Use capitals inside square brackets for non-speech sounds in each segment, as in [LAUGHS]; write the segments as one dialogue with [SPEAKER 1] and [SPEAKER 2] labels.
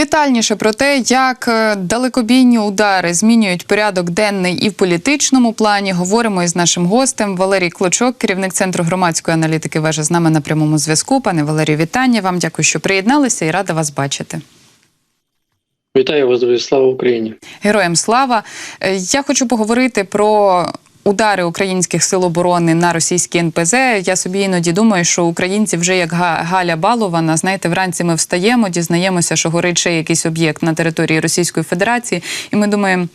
[SPEAKER 1] Детальніше про те, як е, далекобійні удари змінюють порядок денний і в політичному плані, говоримо із нашим гостем Валерій Клочок, керівник центру громадської аналітики. Вежа з нами на прямому зв'язку. Пане Валерію, вітання вам. Дякую, що приєдналися, і рада вас бачити.
[SPEAKER 2] Вітаю вас. Слава Україні.
[SPEAKER 1] Героям слава. Е, Я хочу поговорити про. Удари українських сил оборони на російські НПЗ. Я собі іноді думаю, що українці вже як Га- Галя Балована. Знаєте, вранці ми встаємо, дізнаємося, що горить ще якийсь об'єкт на території Російської Федерації, і ми думаємо.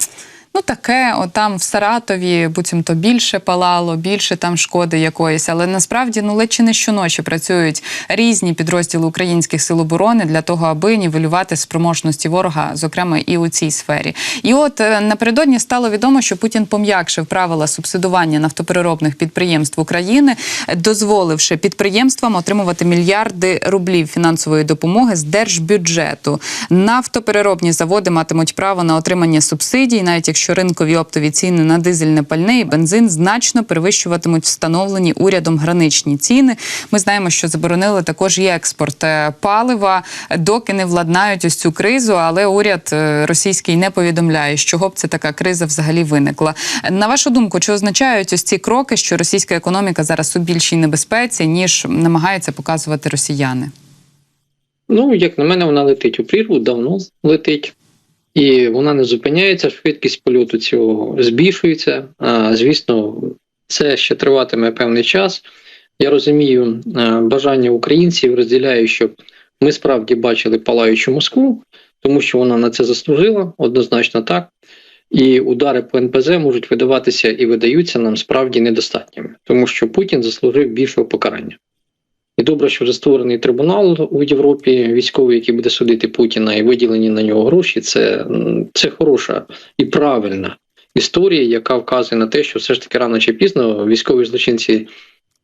[SPEAKER 1] Ну, таке, от там в Саратові, буцімто більше палало, більше там шкоди якоїсь. Але насправді ну ледь чи не щоночі працюють різні підрозділи українських сил оборони для того, аби нівелювати спроможності ворога, зокрема і у цій сфері. І от е, напередодні стало відомо, що Путін пом'якшив правила субсидування нафтопереробних підприємств України, дозволивши підприємствам отримувати мільярди рублів фінансової допомоги з держбюджету. Нафтопереробні заводи матимуть право на отримання субсидій, навіть якщо ринкові оптові ціни на дизельне пальне і бензин значно перевищуватимуть встановлені урядом граничні ціни. Ми знаємо, що заборонили також і експорт е, палива, доки не владнають ось цю кризу. Але уряд е, російський не повідомляє, з чого б це така криза взагалі виникла. На вашу думку, чи означають ось ці кроки, що російська економіка зараз у більшій небезпеці, ніж намагаються показувати росіяни?
[SPEAKER 2] Ну, як на мене, вона летить у прірву, давно летить, і вона не зупиняється. Швидкість польоту цього збільшується. А, звісно, це ще триватиме певний час. Я розумію бажання українців, розділяю, щоб ми справді бачили палаючу Москву, тому що вона на це заслужила, однозначно так. І удари по НПЗ можуть видаватися і видаються нам справді недостатніми, тому що Путін заслужив більшого покарання. І добре, що вже створений трибунал у Європі, військовий, який буде судити Путіна і виділені на нього гроші. Це, це хороша і правильна історія, яка вказує на те, що все ж таки рано чи пізно військові злочинці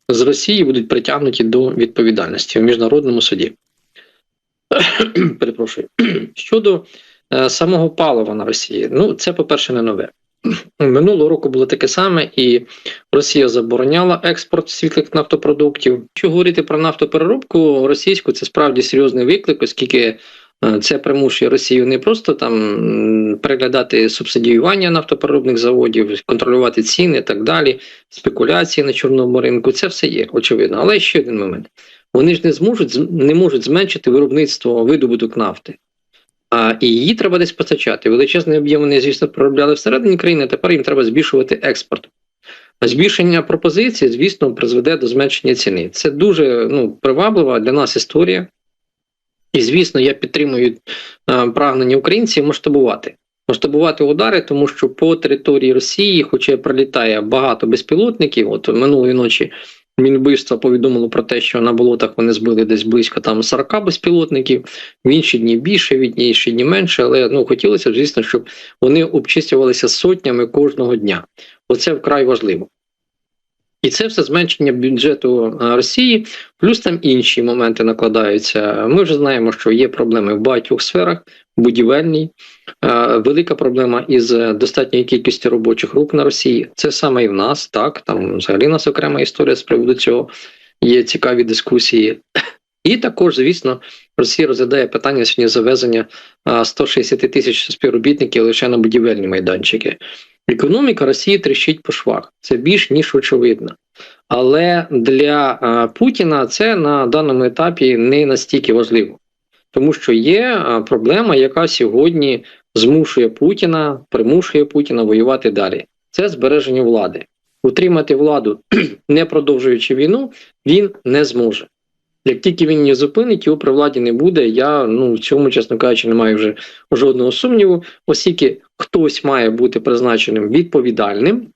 [SPEAKER 2] з Росії будуть притягнуті до відповідальності в міжнародному суді. Перепрошую. Щодо е, самого палива на Росії, ну це, по-перше, не нове. Минулого року було таке саме, і Росія забороняла експорт світлих нафтопродуктів. Якщо говорити про нафтопереробку російську, це справді серйозний виклик, оскільки е, це примушує Росію не просто там переглядати субсидіювання нафтопереробних заводів, контролювати ціни і так далі, спекуляції на чорному ринку. Це все є, очевидно. Але ще один момент: вони ж не зможуть не можуть зменшити виробництво видобуток нафти. А, і її треба десь постачати. Величезний об'єм вони, звісно, проробляли всередині країни, тепер їм треба збільшувати експорт. Збільшення пропозиції, звісно, призведе до зменшення ціни. Це дуже ну, приваблива для нас історія. І, звісно, я підтримую е, прагнення українців масштабувати. Масштабувати удари, тому що по території Росії, хоча прилітає багато безпілотників, от минулої ночі Мінвбивства повідомило про те, що на болотах вони збили десь близько там 40 безпілотників, в інші дні більше, в інші дні менше, але ну хотілося б, звісно, щоб вони обчислювалися сотнями кожного дня. Оце вкрай важливо. І це все зменшення бюджету е, Росії, плюс там інші моменти накладаються. Ми вже знаємо, що є проблеми в багатьох сферах, будівельній, Е, велика проблема із е, достатньою кількістю робочих рук на Росії. Це саме і в нас, так там взагалі нас окрема історія з приводу цього. Є цікаві дискусії. [COUGHS] І також, звісно, Росія розглядає питання сьогодні завезення е, 160 тисяч співробітників лише на будівельні майданчики. Економіка Росії тріщить по швах. Це більш ніж очевидно. Але для е, Путіна це на даному етапі не настільки важливо, тому що є е, проблема, яка сьогодні змушує Путіна, примушує Путіна воювати далі. Це збереження влади. Утримати владу, [CLEARS THROAT] не продовжуючи війну, він не зможе. Як тільки він її зупинить, його при владі не буде. Я ну в цьому, чесно кажучи, не маю вже жодного сумніву, оскільки хтось має бути призначеним відповідальним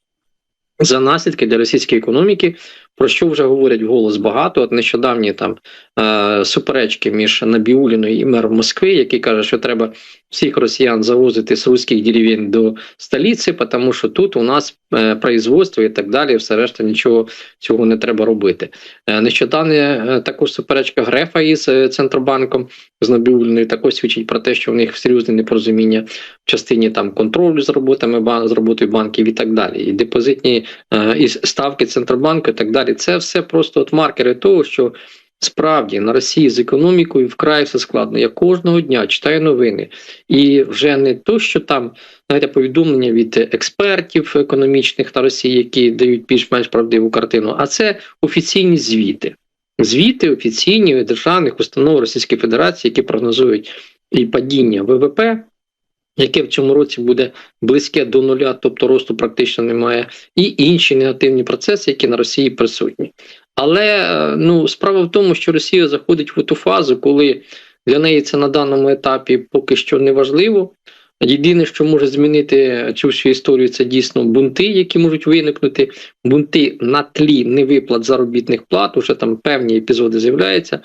[SPEAKER 2] за наслідки для російської економіки, про що вже говорять вголос багато. От нещодавні там е, суперечки між Набіуліною і мером Москви, який каже, що треба всіх росіян завозити з руських деревень до столиці, тому що тут у нас е, производство і так далі, все решта нічого цього не треба робити. Е, нещодавно е, також суперечка Грефа із е, Центробанком з Набіуліною також свідчить про те, що в них серйозне непорозуміння в частині там контролю з роботами з роботою банків і так далі. І депозитні е, і ставки Центробанку і так далі. Це все просто от маркери того, що Справді на Росії з економікою вкрай все складно. Я кожного дня читаю новини, і вже не то, що там знаєте, повідомлення від експертів економічних на Росії, які дають більш-менш правдиву картину, а це офіційні звіти. Звіти офіційні державних установ Російської Федерації, які прогнозують і падіння ВВП, яке в цьому році буде близьке до нуля, тобто росту практично немає, і інші негативні процеси, які на Росії присутні. Але е, ну справа в тому, що Росія заходить в ту фазу, коли для неї це на даному етапі поки що не важливо. Єдине, що може змінити цю всю історію, це дійсно бунти, які можуть виникнути. Бунти на тлі невиплат заробітних плат. Уже там певні епізоди з'являються.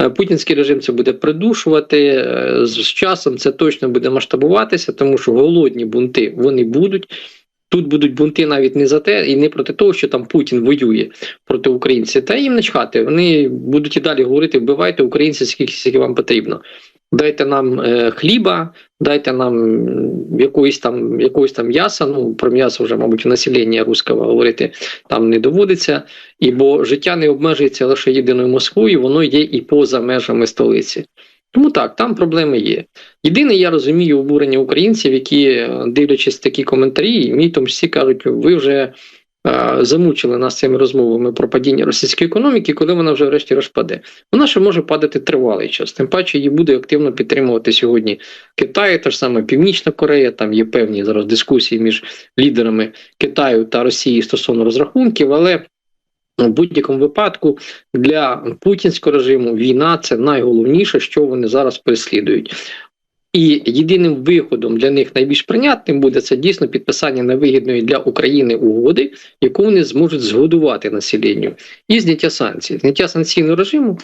[SPEAKER 2] Е, Путінський режим це буде придушувати е, з часом. Це точно буде масштабуватися, тому що голодні бунти вони будуть. Тут будуть бунти навіть не за те і не проти того, що там Путін воює проти українців. Та їм не чхати. Вони будуть і далі говорити: вбивайте українців, скільки скільки вам потрібно. Дайте нам е, хліба, дайте нам якоїсь там якогось там м'яса. Ну про м'ясо вже, мабуть, населення руського говорити там не доводиться, і бо життя не обмежується лише єдиною Москвою, воно є і поза межами столиці. Тому так, там проблеми є. Єдине, я розумію обурення українців, які, е, дивлячись такі коментарі, мені тому всі кажуть, ви вже замучили нас цими розмовами про падіння російської економіки, коли вона вже врешті розпаде. Вона ще може падати тривалий час. Тим паче її буде активно підтримувати сьогодні Китай, та ж саме Північна Корея. Там є певні зараз дискусії між лідерами Китаю та Росії стосовно розрахунків, але в будь-якому випадку для путінського режиму війна це найголовніше, що вони зараз переслідують. І єдиним виходом для них найбільш прийнятним буде це дійсно підписання невигідної для України угоди, яку вони зможуть згодувати населенню, і зняття санкцій. Зняття санкційного режиму,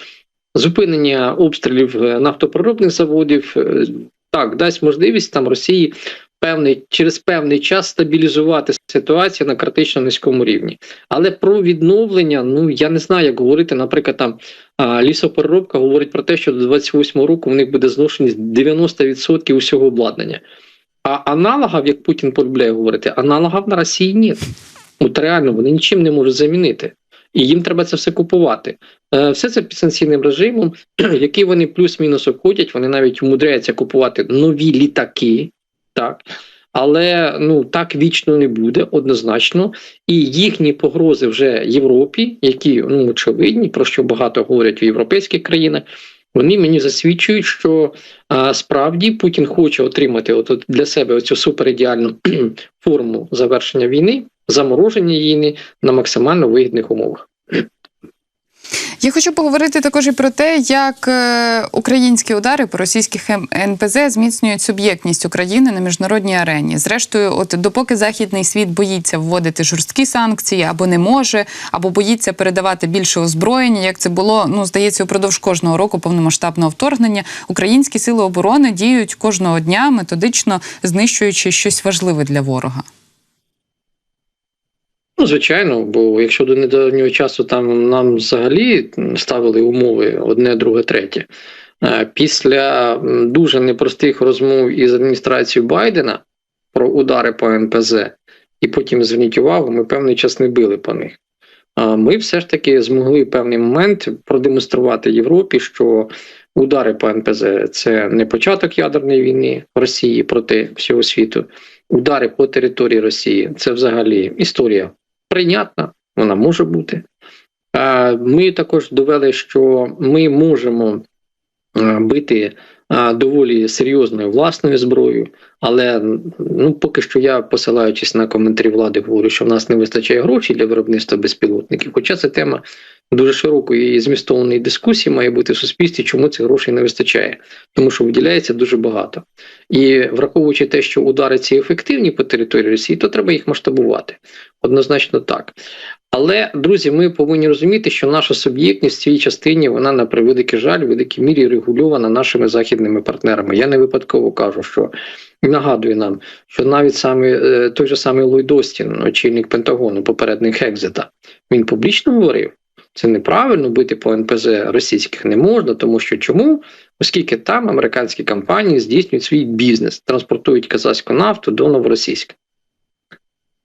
[SPEAKER 2] зупинення обстрілів е, нафтопроробних заводів, е, так дасть можливість там Росії певний через певний час стабілізувати ситуацію на критично низькому рівні. Але про відновлення, ну я не знаю, як говорити, наприклад, там лісопереробка говорить про те, що до 28 року в них буде зношеність 90% усього обладнання. А аналогів, як Путін полюбляє говорити, аналогів на Росії ні. От реально вони нічим не можуть замінити. І їм треба це все купувати. Е, Все це під санкційним режимом, [CLEARS THROAT] який вони плюс-мінус обходять. Вони навіть умудряються купувати нові літаки, так. Але ну так вічно не буде однозначно, і їхні погрози вже Європі, які ну очевидні, про що багато говорять в європейських країнах. Вони мені засвідчують, що а, справді Путін хоче отримати от, для себе оцю суперідеальну [CLEARS THROAT] форму завершення війни, замороження війни на максимально вигідних умовах.
[SPEAKER 1] Я хочу поговорити також і про те, як е, українські удари по російських М- НПЗ зміцнюють суб'єктність України на міжнародній арені. Зрештою, от допоки західний світ боїться вводити жорсткі санкції або не може, або боїться передавати більше озброєння, як це було, ну здається, упродовж кожного року повномасштабного вторгнення, українські сили оборони діють кожного дня, методично знищуючи щось важливе для ворога.
[SPEAKER 2] Ну, звичайно, бо якщо до недавнього часу там нам взагалі ставили умови одне, друге, третє. е, Після дуже непростих розмов із адміністрацією Байдена про удари по НПЗ, і потім зверніть увагу, ми певний час не били по них. Ми все ж таки змогли певний момент продемонструвати Європі, що удари по НПЗ це не початок ядерної війни Росії проти всього світу. Удари по території Росії це взагалі історія прийнятна, вона може бути. Ми також довели, що ми можемо бити доволі серйозною власною зброєю, але ну, поки що я, посилаючись на коментарі влади, говорю, що в нас не вистачає грошей для виробництва безпілотників. Хоча це тема дуже широкої і змістовної дискусії має бути в суспільстві, чому цих грошей не вистачає, тому що виділяється дуже багато. І враховуючи те, що удари ці ефективні по території Росії, то треба їх масштабувати. Однозначно так. Але, друзі, ми повинні розуміти, що наша суб'єктність в цій частині вона на превеликий жаль, в великій мірі регульована нашими західними партнерами. Я не випадково кажу, що нагадую нам, що навіть саме той же самий Ллойд Остін, очільник Пентагону, попередник Екзита, він публічно говорив. Це неправильно бити по НПЗ російських не можна, тому що чому? Оскільки там американські компанії здійснюють свій бізнес, транспортують казахську нафту до новоросійська.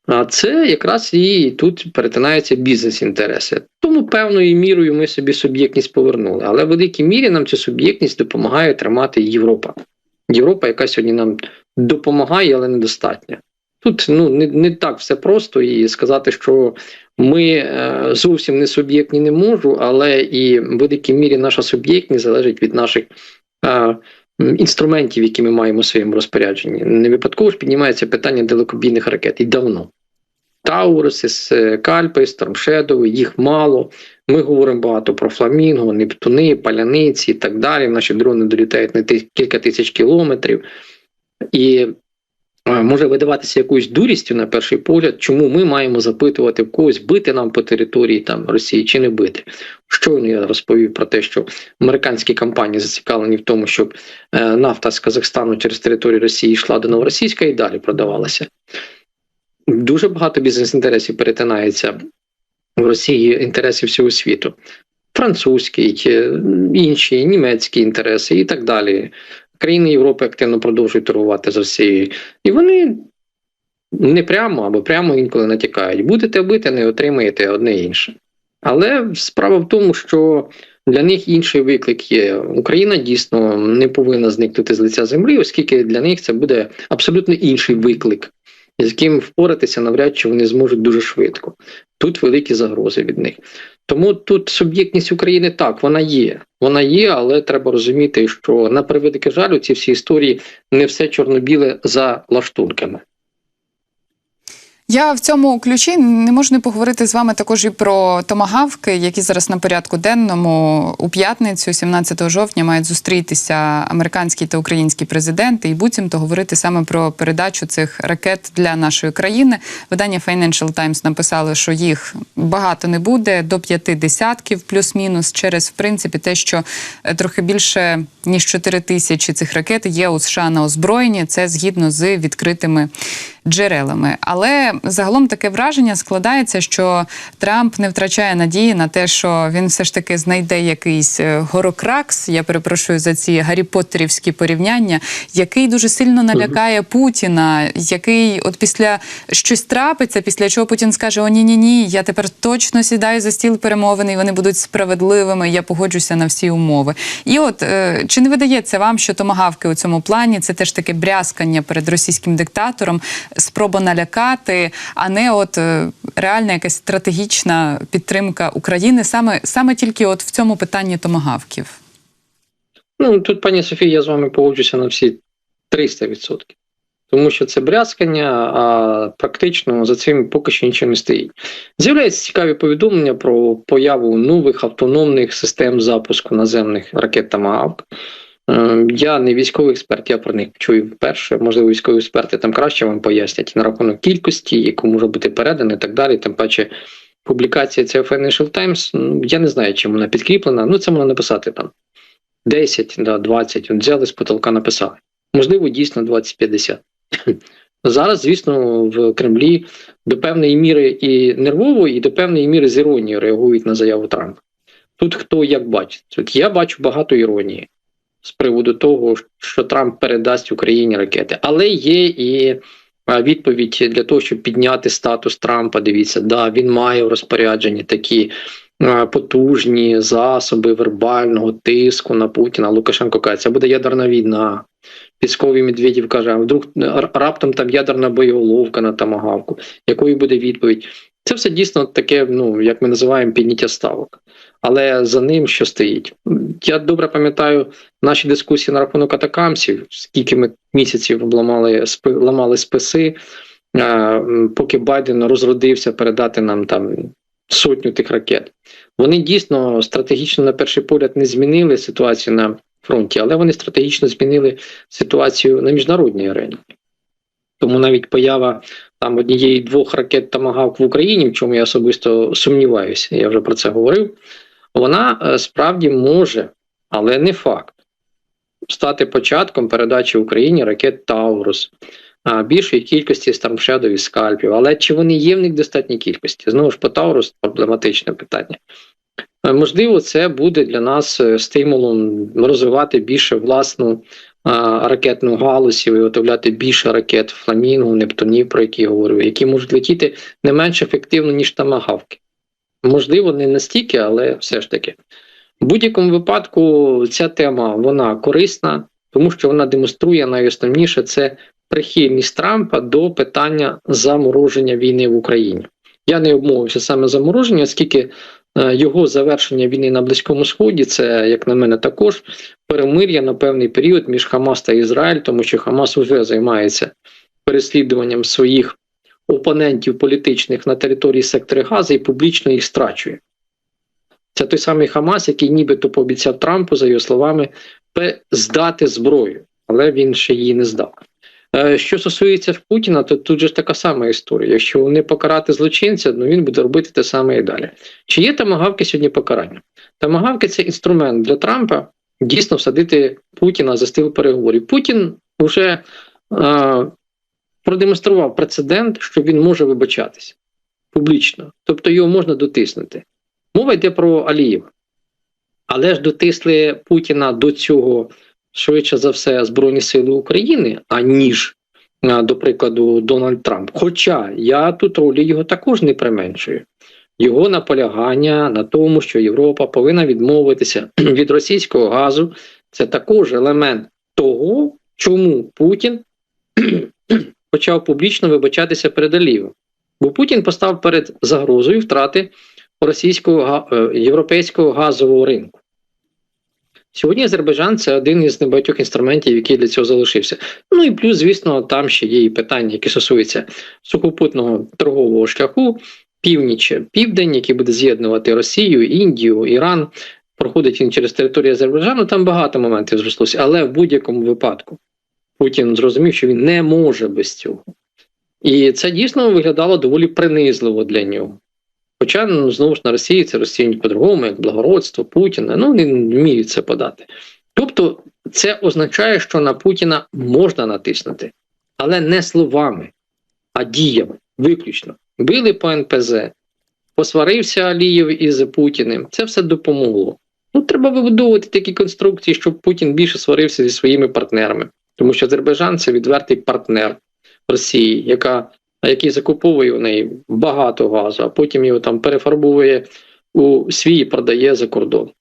[SPEAKER 2] А це якраз і тут перетинаються бізнес-інтереси. Тому певною мірою ми собі суб'єктність повернули. Але в великій мірі нам цю суб'єктність допомагає тримати Європа. Європа, яка сьогодні нам допомагає, але недостатньо. Тут ну не, не так все просто і сказати, що ми е, зовсім не суб'єктні не можу, але і в великій мірі наша суб'єктність залежить від наших е, інструментів, які ми маємо в своєму розпорядженні. Не випадково ж піднімається питання далекобійних ракет і давно. Тауруси, Кальпи, Стормшедови, їх мало. Ми говоримо багато про фламінго, Нептуни, паляниці і так далі. Наші дрони долітають на кілька тисяч кілометрів. І е, може видаватися якоюсь дурістю на перший погляд, чому ми маємо запитувати когось бити нам по території там Росії чи не бити. Щойно я розповів про те, що американські компанії зацікавлені в тому, щоб е, нафта з Казахстану через територію Росії йшла до Новоросійська і далі продавалася. Дуже багато бізнес-інтересів перетинається в Росії інтересів всього світу. Французький, е, інші, німецькі інтереси і так далі. Країни Європи активно продовжують торгувати з Росією. І вони не прямо або прямо інколи натякають. Будете бити, не отримаєте одне інше. Але справа в тому, що для них інший виклик є. Україна дійсно не повинна зникнути з лиця землі, оскільки для них це буде абсолютно інший виклик, з яким впоратися навряд чи вони зможуть дуже швидко. Тут великі загрози від них. Тому тут суб'єктність України так, вона є. Вона є, але треба розуміти, що на превеликий жаль, ці всі історії не все чорно-біле за лаштунками.
[SPEAKER 1] Я в цьому ключі не можу не поговорити з вами також і про томагавки, які зараз на порядку денному у п'ятницю, 17 жовтня, мають зустрітися американський та український президенти і буцімто говорити саме про передачу цих ракет для нашої країни. Видання Financial Times написали, що їх багато не буде до п'яти десятків, плюс-мінус, через в принципі те, що е, трохи більше ніж 4 тисячі цих ракет є у США на озброєнні. Це згідно з відкритими джерелами. Але загалом таке враження складається, що Трамп не втрачає надії на те, що він все ж таки знайде якийсь е, горокракс. Я перепрошую за ці гаррі-поттерівські порівняння, який дуже сильно налякає Путіна, який от після щось трапиться, після чого Путін скаже: О, ні, ні, ні, я тепер точно сідаю за стіл перемовин, і вони будуть справедливими. Я погоджуся на всі умови. І от е, чи не видається вам, що томагавки у цьому плані це теж таке брязкання перед російським диктатором, спроба налякати, а не от е, реальна якась стратегічна підтримка України саме, саме тільки от в цьому питанні томагавків?
[SPEAKER 2] Ну тут, пані Софія, я з вами погоджуся на всі 300%. Тому що це брязкання, а практично за цим поки що нічого не стоїть. З'являються цікаві повідомлення про появу нових автономних систем запуску наземних ракет Тамагавк. Я не військовий експерт, я про них чую вперше. Можливо, військові експерти там краще вам пояснять на рахунок кількості, яку може бути передана і так далі. Тим паче, публікація ця Financial Times, ну, я не знаю, чим вона підкріплена. Ну, це можна написати там 10, да, 20. От взяли з потолка, написали. Можливо, дійсно 20-50. [LAUGHS] Зараз, звісно, в Кремлі до певної міри і нервово, і до певної міри з іронією реагують на заяву Трампа. Тут хто як бачить. От я бачу багато іронії з приводу того, що Трамп передасть Україні ракети, але є і відповідь для того, щоб підняти статус Трампа. Дивіться, да, він має в розпорядженні такі потужні засоби вербального тиску на Путіна. Лукашенко каже, це буде ядерна війна. Пісковий Медведєв каже, а вдруг раптом там ядерна боєголовка на тамагавку, якою буде відповідь? Це все дійсно таке, ну як ми називаємо, підняття ставок. Але за ним що стоїть? Я добре пам'ятаю наші дискусії на рахунок атакамсів, скільки ми місяців ламали, спи, ламали списи, поки Байден розродився передати нам там сотню тих ракет. Вони дійсно стратегічно на перший погляд не змінили ситуацію на фронті, але вони стратегічно змінили ситуацію на міжнародній арені. Тому навіть поява там однієї двох ракет Тамагавк в Україні, в чому я особисто сумніваюся, я вже про це говорив. Вона е, справді може, але не факт, стати початком передачі Україні ракет Таурус, більшої кількості Стармшедов і скальпів. Але чи вони є в них достатній кількості? Знову ж по Таурус проблематичне питання. Е, Можливо, це буде для нас е, стимулом розвивати більше власну ракетну галузь і виготовляти більше ракет Фламінго, Нептунів, про які я говорив, які можуть летіти не менш ефективно, ніж тамагавки. Можливо, не настільки, але все ж таки. В будь-якому випадку ця тема вона корисна, тому що вона демонструє найосновніше це прихильність Трампа до питання замороження війни в Україні. Я не обмовився саме замороження, оскільки е, його завершення війни на Близькому Сході це, як на мене, також перемир'я на певний період між Хамас та Ізраїль, тому що Хамас вже займається переслідуванням своїх опонентів політичних на території сектора Гази і публічно їх страчує. Це той самий Хамас, який нібито пообіцяв Трампу, за його словами, здати зброю, але він ще її не здав. Е, Що стосується Путіна, то тут же така сама історія. Якщо не покарати злочинця, ну він буде робити те саме і далі. Чи є тамагавки сьогодні покарання? Тамагавки це інструмент для Трампа дійсно всадити Путіна за стіл переговорів. Путін вже е, продемонстрував прецедент, що він може вибачатися публічно, тобто його можна дотиснути. Мова йде про Алієва. Але ж дотисли Путіна до цього швидше за все Збройні Сили України, аніж, до прикладу, Дональд Трамп. Хоча я тут ролі його також не применшую. Його наполягання на тому, що Європа повинна відмовитися [CLEARS THROAT] від російського газу, це також елемент того, чому Путін [CLEARS THROAT] почав публічно вибачатися перед Алієвим. Бо Путін постав перед загрозою втрати російського е, європейського газового ринку. Сьогодні Азербайджан це один із небагатьох інструментів, який для цього залишився. Ну і плюс, звісно, там ще є і питання, які стосуються сухопутного торгового шляху, північ, південь, який буде з'єднувати Росію, Індію, Іран. Проходить він через територію Азербайджану, там багато моментів зрослося, але в будь-якому випадку Путін зрозумів, що він не може без цього. І це дійсно виглядало доволі принизливо для нього. Хоча, ну, знову ж на Росії це розцінюють по-другому, як благородство Путіна. Ну, вони вміють це подати. Тобто, це означає, що на Путіна можна натиснути, але не словами, а діями, виключно. Били по НПЗ, посварився Алієв із Путіним. Це все допомогло. Ну, треба вибудовувати такі конструкції, щоб Путін більше сварився зі своїми партнерами. Тому що Азербайджан це відвертий партнер Росії, яка який закуповує у неї багато газу, а потім його там перефарбовує у свій і продає за кордон.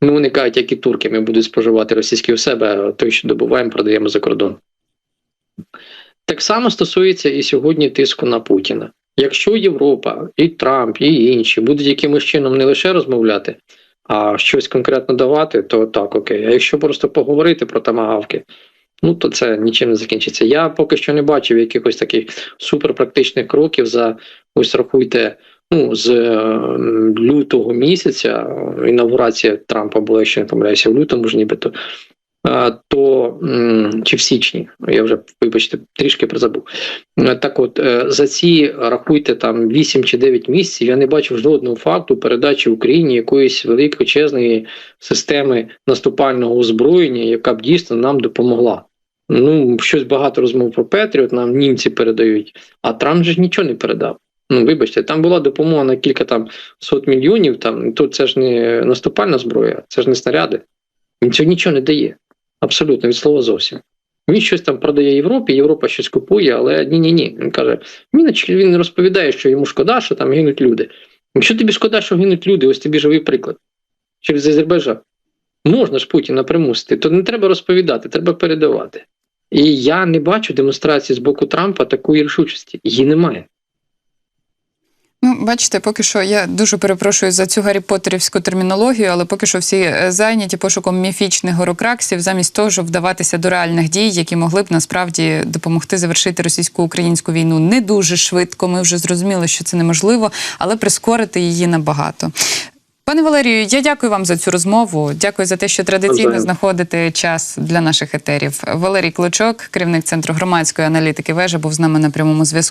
[SPEAKER 2] Ну, вони як і турки, ми будуть споживати російські у себе, а той, що добуваємо, продаємо за кордон. Так само стосується і сьогодні тиску на Путіна. Якщо Європа, і Трамп, і інші будуть якимось чином не лише розмовляти, а щось конкретно давати, то так, окей. А якщо просто поговорити про тамагавки, ну то це нічим не закінчиться. Я поки що не бачив якихось таких суперпрактичних кроків за ось рахуйте. Ну, з е, лютого місяця інаугурація Трампа була, якщо не помиляюся, в лютому ж нібито. То чи в січні, я вже вибачте, трішки призабув. Е, Так от, е, за ці рахуйте там 8 чи 9 місяців, я не бачив жодного факту передачі Україні якоїсь великої системи наступального озброєння, яка б дійсно нам допомогла. Ну, щось багато розмов про Петріот, нам німці передають, а Трамп же ж нічого не передав. Ну, вибачте, там була допомога на кілька там сот мільйонів. Там тут це ж не наступальна зброя, це ж не снаряди. Він цього нічого не дає. Абсолютно від слова зовсім. Він щось там продає Європі, Європа щось купує, але ні, ні, ні. Він каже: він, він розповідає, що йому шкода, що там гинуть люди. Якщо тобі шкода, що гинуть люди, ось тобі живий приклад через Азербайджан. Можна ж Путіна примусити, то не треба розповідати, треба передавати. І я не бачу демонстрації з боку Трампа такої рішучості. Її немає.
[SPEAKER 1] Ну, бачите, поки що я дуже перепрошую за цю Гаррі Поттерівську термінологію, але поки що всі е, зайняті пошуком міфічних горокраксів, замість того, щоб вдаватися до реальних дій, які могли б насправді допомогти завершити російсько-українську війну не дуже швидко. Ми вже зрозуміли, що це неможливо, але прискорити її набагато. Пане Валерію, я дякую вам за цю розмову. Дякую за те, що традиційно знаходите час для наших етерів. Валерій Клочок, керівник центру громадської аналітики вежа, був з нами на прямому зв'язку.